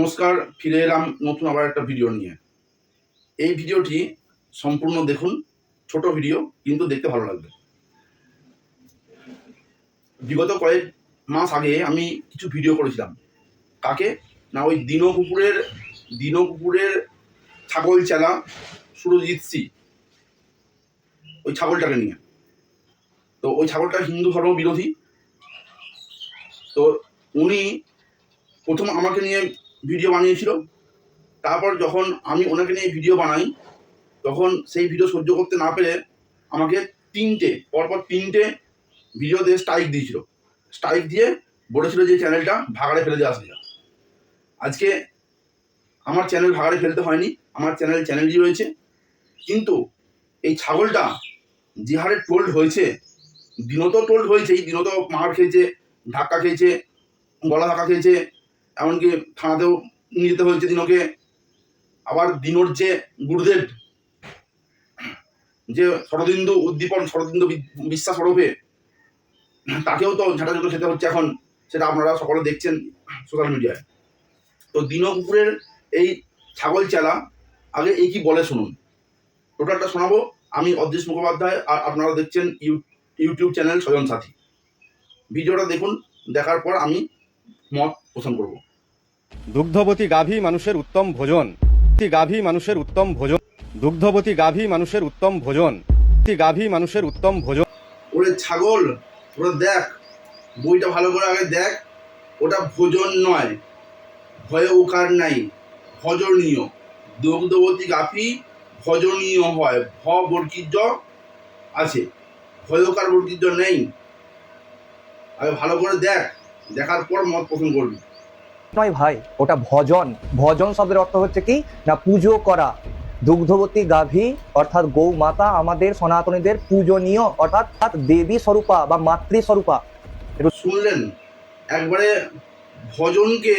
নমস্কার, ফিরে এলাম নতুন আবার একটা ভিডিও নিয়ে। এই ভিডিওটি সম্পূর্ণ দেখুন, ছোট ভিডিও কিন্তু দেখতে ভালো লাগবে। বিগত কয়েক মাস আগে আমি কিছু ভিডিও করেছিলাম। কাকে? না, ওই দিনো কুকুরের দিনো কুকুরের ছাগল চেলা সুরজিৎ সি। ওই ছাগলটাকে নিয়ে। তো ওই ছাগলটা হিন্দু ধর্ম বিরোধী। তো উনি প্রথম আমাকে নিয়ে ভিডিও বানিয়েছিল। তারপর যখন আমি ওনাকে নিয়ে ভিডিও বানাই, তখন সেই ভিডিও সহ্য করতে না পেরে আমাকে তিনটে, পরপর তিনটে ভিডিওতে স্ট্রাইক দিয়েছিল। স্ট্রাইক দিয়ে বলেছিল যে চ্যানেলটা ভাগাড়ে ফেলে দিয়ে আসবে আজকে আমার চ্যানেল ভাগাড়ে ফেলতে হয়নি, আমার চ্যানেল চ্যানেলই রয়েছে। কিন্তু এই ছাগলটা যে হারে টোল্ড হয়েছে দিনত টোল্ড হয়েছে এই দিনত মার খেয়েছে, ধাক্কা খেয়েছে, গলা ধাক্কা খেয়েছে এমনকি থানাতেও নিয়ে যেতে হয়েছে দিনকে আবার দিনর যে গুরুদেব, যে শরদিন্দু উদ্দীপন, শরদিন্দু বিশ্বাস ওরফে, তাকেও তো ঝাঁটা ঝুঁটো খেতে হচ্ছে এখন, সেটা আপনারা সকলে দেখছেন সোশ্যাল মিডিয়ায় তো দিন কুকুরের এই ছাগল চেলা, আগে এই কি বলে শুনুন? টোটালটা শোনাবো। আমি অদৃশ মুখোপাধ্যায়, আর আপনারা দেখছেন ইউটিউব চ্যানেল স্বজন সাথী। ভিডিওটা দেখুন, দেখার পর আমি মত পোষণ করব। দুগ্ধবতী গাভী মানুষের উত্তম ভোজন। গাভী মানুষের উত্তম ভোজন। দুগ্ধবতী গাভী মানুষের উত্তম ভোজন। গাভী মানুষের উত্তম ভোজন। ওরে ছাগল, ওরা দেখ, বইটা ভালো করে আগে দেখ। ওটা ভোজন নয়, ভয়ে উকার নাই, ভজনীয়। দুগ্ধবতী গাফি ভজনীয় হয়, ভ বর্গীর্য আছে ভয়কার বর্গীর্য নেই। আগে ভালো করে দেখ, দেখার পর মত পছন্দ করবি। নয় ভাই, ওটা ভজন। ভজন শব্দের অর্থ হচ্ছে কি? না, পুজো করা। দুগ্ধবতী গাভী, অর্থাৎ গৌ মাতা আমাদের সনাতনীদের পূজনীয়, অর্থাৎ দেবী স্বরূপা বা মাতৃ স্বরূপা। শুনলেন, একবারে ভজনকে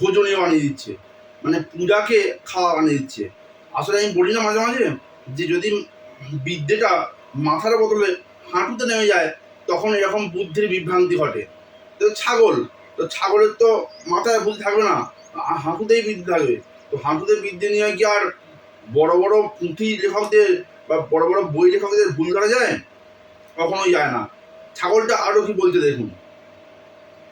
ভোজনীয় বানিয়ে দিচ্ছে। মানে পূজাকে খাওয়া বানিয়ে দিচ্ছে। আসলে আমি বলি না মাঝে মাঝে যে যদি বিদ্যেটা মাথার বদলে হাঁটুতে নেমে যায়, তখন এরকম বুদ্ধির বিভ্রান্তি ঘটে। ছাগল তো ছাগলের তো মাথায় বুদ্ধি থাকবে না। হাঁটুতেই বিদ্যে থাকবে। তো হাঁটুতে বৃদ্ধি নিয়ে কি আর বড় বড় পুঁথি লেখকদের বা বড় বড় বই লেখকদের ভুল করা যায়? কখনোই যায় না। ছাগলটা আরও কি বলতে দেখুন।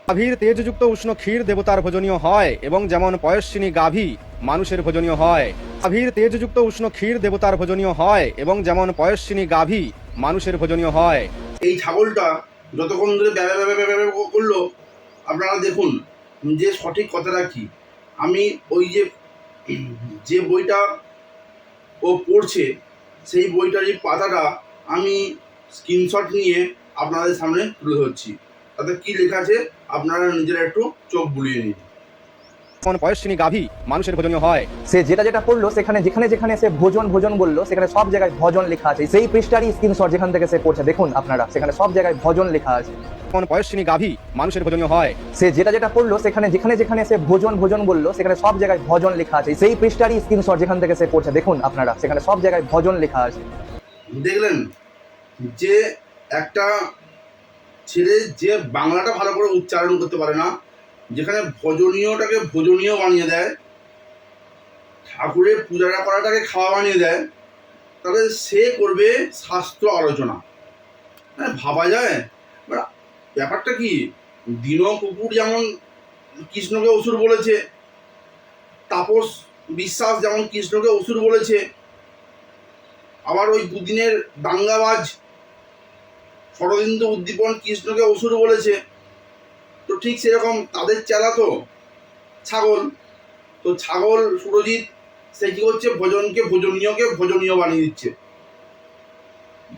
গাভীর তেজযুক্ত উষ্ণ ক্ষীর দেবতার ভোজনীয় হয় এবং যেমন পয়স্বিনী গাভী মানুষের ভোজনীয় হয়। গাভীর তেজযুক্ত উষ্ণ ক্ষীর দেবতার ভোজনীয় হয় এবং যেমন পয়স্বিনী গাভী মানুষের ভোজনীয় হয়। এই ছাগলটা যতক্ষণ ধরে ব্যবে ব্যবে ব্যবে ব্যবে করল আপনারা দেখুন, যে সঠিক কথাটা কি? আমি ওই যে যে বইটা ও পড়ছে, সেই বইটার যে পাতাটা আমি স্ক্রিনশট নিয়ে আপনাদের সামনে তুলে ধরছি। তাতে কী লেখা আছে, আপনারা নিজেরা একটু চোখ বুলিয়ে নিন। যেমন পয়স্বিনী গাভী মানুষের ভোজনীয় হয়। সে যেটা যেটা পড়ল সেখানে যেখানে যেখানে সে ভোজন ভোজন বলল সেখানে সব জায়গায় ভজন লেখা আছে। সেই পৃষ্ঠারই স্ক্রিনশট যেখান থেকে সে পড়ছে দেখুন আপনারা সেখানে সব জায়গায় ভজন লেখা আছে। যেমন পয়স্বিনী গাভী মানুষের ভোজনীয় হয়। সে যেটা যেটা পড়ল সেখানে যেখানে যেখানে সে ভোজন ভোজন বলল সেখানে সব জায়গায় ভজন লেখা আছে। সেই পৃষ্ঠারই স্ক্রিনশট যেখান থেকে সে পড়ছে দেখুন আপনারা সেখানে সব জায়গায় ভজন লেখা আছে। দেখলেন যে একটা ছেলে যে বাংলাটা ভালো করে উচ্চারণ করতে পারে না যেখানে ভজনীয়টাকে ভোজনীয় বানিয়ে দেয়, ঠাকুরের পূজাটা করাটাকে খাওয়া বানিয়ে দেয়, তাহলে সে করবে শাস্ত্র আলোচনা। হ্যাঁ ভাবা যায়? ব্যাপারটা কি? দিন কুকুর যেমন কৃষ্ণকে অসুর বলেছে, তাপস বিশ্বাস যেমন কৃষ্ণকে অসুর বলেছে, আবার ওই দুদিনের দাঙ্গাবাজ শরদিন্দু উদ্দীপন কৃষ্ণকে অসুর বলেছে তো ঠিক সেরকম তাদের চেলা তো ছাগল। তো ছাগল সুরজিৎ, সে কি করছে? ভজনকে, ভোজনীয়কে ভোজনীয় বানিয়ে দিচ্ছে।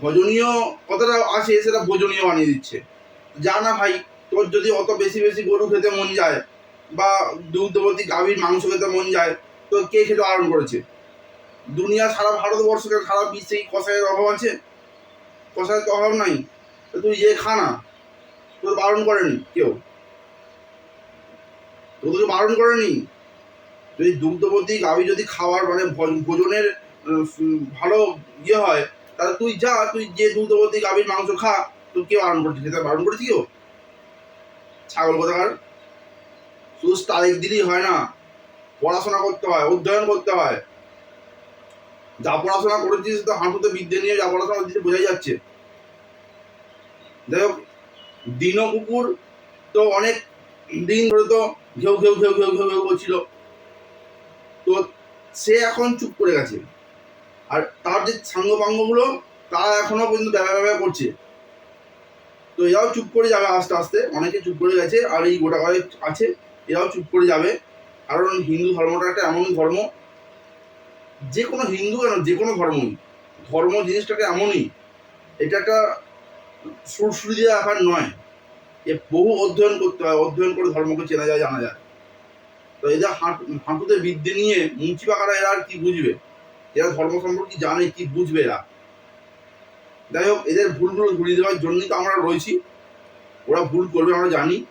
ভোজনীয় কথাটা আছে সেটা ভোজনীয় বানিয়ে দিচ্ছে। যা না ভাই, তোর যদি অত বেশি বেশি গরু খেতে মন যায় বা দুগ্ধবতী গাভীর মাংস খেতে মন যায়, তো কে খেতে বারণ করেছে? দুনিয়া, সারা ভারতবর্ষকে সারা বিশ্বে কষায়ের অভাব আছে? কষায়ের তো অভাব নাই। তুই যে খা না। তোর বারণ করেনি কেউ। তোদেরকে বারণ করেনি। যদি দুগ্ধবতী গাভী যদি খাওয়ার মানে ভোজ- ভোজনের ভালো ইয়ে হয়, তাহলে তুই যা, তুই যে দুগ্ধবতী গাভীর মাংস খা তুই কে বারণ করছিস খেতে বারণ করেছি কেউ? ছাগল কোথাকার? শুধু তারিখ দিলেই হয় না, পড়াশোনা করতে হয়, অধ্যয়ন করতে হয়। যা পড়াশোনা করেছিস, তো হাঁটুতে বিদ্যে নিয়ে যা পড়াশোনা করছিস বোঝাই যাচ্ছে। যাই হোক দিন কুকুর তো অনেক দিন ধরে তো ঘেউ ঘেউ ঘেউ ঘেউ ঘেউ ঘেউ করছিল তো সে এখন চুপ করে গেছে। আর তার যে সাঙ্গ পাঙ্গগুলো তারা এখনও পর্যন্ত ব্যবসা ব্যবসা করছে। তো এরাও চুপ করে যাবে আস্তে আস্তে। অনেকে চুপ করে গেছে, আর এই গোটা কয়েক আছে, এরাও চুপ করে যাবে। কারণ হিন্দু ধর্মটা একটা এমন ধর্ম। যে কোনো হিন্দু কেন, যে কোনো ধর্মই। ধর্ম জিনিসটাকে এমনই। এটা একটা সুরসুরি দেওয়া আকার নয়। এ বহু অধ্যয়ন করতে হয়, অধ্যয়ন করে ধর্মকে চেনা যায়, জানা যায়। তো এদের হাঁটু, হাঁটুতে বিদ্যে নিয়ে মুচি পাকারা এরা আর কি বুঝবে? এরা ধর্ম সম্পর্কে জানে, কি বুঝবে এরা? যাই হোক, এদের ভুলগুলো ধরিয়ে দেওয়ার জন্যই তো আমরা রয়েছি। ওরা ভুল করবে, আমরা জানি।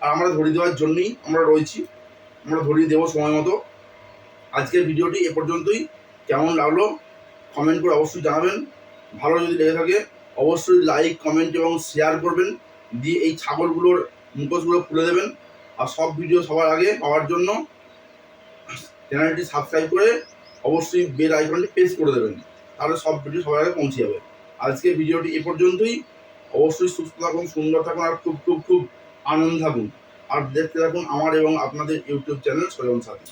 আর আমরা ধরিয়ে দেওয়ার জন্যই আমরা রয়েছি। আমরা ধরিয়ে দেবো সময় মতো। আজকের ভিডিওটি এ পর্যন্তই। কেমন লাগল? কমেন্ট করে অবশ্যই জানাবেন। ভালো যদি লেগে থাকে, অবশ্যই লাইক কমেন্ট এবং শেয়ার করবেন। দিয়ে এই ছাগলগুলোর মুখোশগুলো খুলে দেবেন। আর সব ভিডিও সবার আগে পাওয়ার জন্য চ্যানেলটি সাবস্ক্রাইব করে অবশ্যই বেল আইকনটি প্রেস করে দেবেন। তাহলে সব ভিডিও সবার আগে পৌঁছে যাবে। আজকের ভিডিওটি এ পর্যন্তই। অবশ্যই সুস্থ থাকুন, সুন্দর থাকুন আর খুব খুব খুব আনন্দ থাকুন। আর দেখতে থাকুন আমার এবং আপনাদের ইউটিউব চ্যানেল স্বয়ং সাথী